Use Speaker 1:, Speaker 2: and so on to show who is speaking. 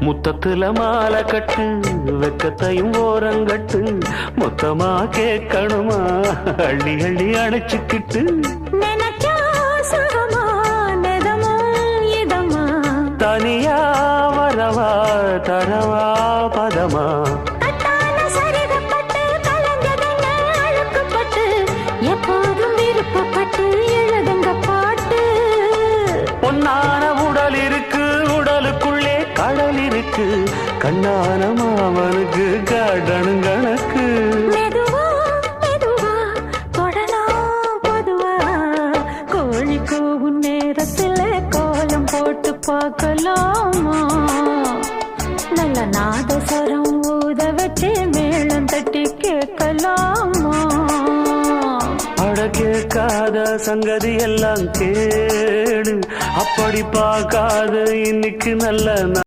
Speaker 1: முத்தத்துல மாலை கட்டு வெக்கத்தையும் ஓரங்கட்டு மொத்தமா கேட்கணுமா? அள்ளி அள்ளி அணைச்சுக்கிட்டு. தனியா வரவா தரவா பதமா?
Speaker 2: எப்போதும் விருப்பப்பட்டு எழுதுங்க பாட்டு.
Speaker 1: பொன்னான
Speaker 2: கோழி கூவும் நேரத்துல கோலம் போட்டு பார்க்கலாமா? நல்ல நாதஸ்வரம் ஊத வச்சு மேளம் தட்டி கேட்கலாமா?
Speaker 1: அட கேட்காத சங்கதி எல்லாம் கேடு. அப்படி பார்க்காத இன்னைக்கு நல்ல